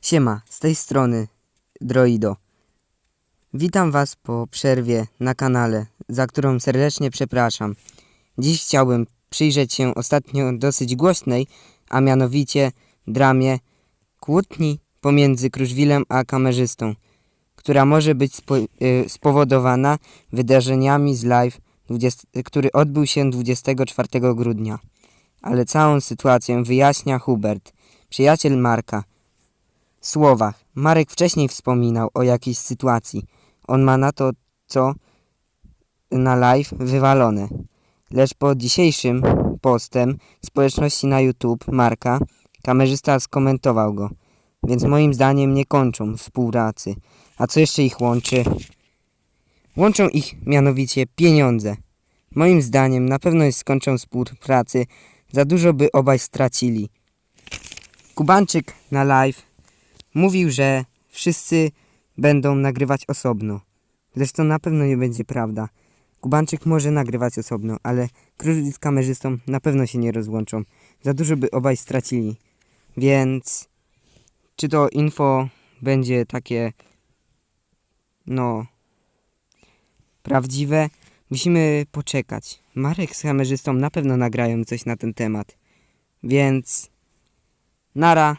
Siema, z tej strony Droido. Witam Was po przerwie na kanale, za którą serdecznie przepraszam. Dziś chciałbym przyjrzeć się ostatnio dosyć głośnej, a mianowicie dramie kłótni pomiędzy Kruszwilem a kamerzystą, która może być spo, y, spowodowana wydarzeniami z live, 20, który odbył się 24 grudnia. Ale całą sytuację wyjaśnia Hubert, przyjaciel Marka, słowach. Marek wcześniej wspominał o jakiejś sytuacji. On ma na to, co na live wywalone. Lecz po dzisiejszym postem społeczności na YouTube Marka, kamerzysta skomentował go. Więc moim zdaniem nie kończą współpracy. A co jeszcze ich łączy? Łączą ich mianowicie pieniądze. Moim zdaniem na pewno skończą współpracy. Za dużo by obaj stracili. Kubańczyk na live Mówił, że wszyscy będą nagrywać osobno. Lecz to na pewno nie będzie prawda. Kubańczyk może nagrywać osobno, ale Kruszwil z kamerzystą na pewno się nie rozłączą. Za dużo by obaj stracili. Więc czy to info będzie takie no prawdziwe? Musimy poczekać. Marek z kamerzystą na pewno nagrają coś na ten temat. Więc nara.